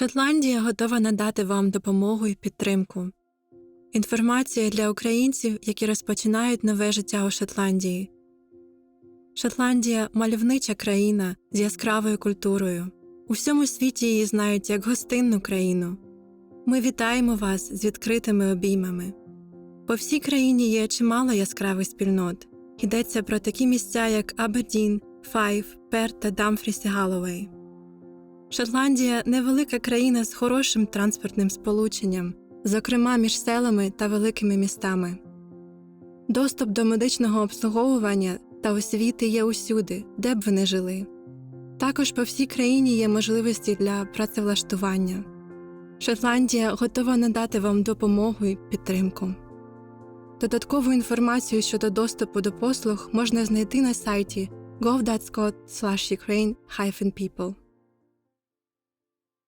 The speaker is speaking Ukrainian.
Шотландія готова надати вам допомогу і підтримку. Інформація для українців, які розпочинають нове життя у Шотландії. Шотландія мальовнича країна з яскравою культурою. У всьому світі її знають як гостинну країну. Ми вітаємо вас з відкритими обіймами. По всій країні є чимало яскравих спільнот. Йдеться про такі місця, як Абердін, Файв, Перт та Дамфріс і Галлоуей. Шотландія невелика країна з хорошим транспортним сполученням, зокрема між селами та великими містами. Доступ до медичного обслуговування та освіти є усюди, де б ви не жили. Також по всій країні є можливості для працевлаштування. Шотландія готова надати вам допомогу і підтримку. Додаткову інформацію щодо доступу до послуг можна знайти на сайті gov.scot ukraine people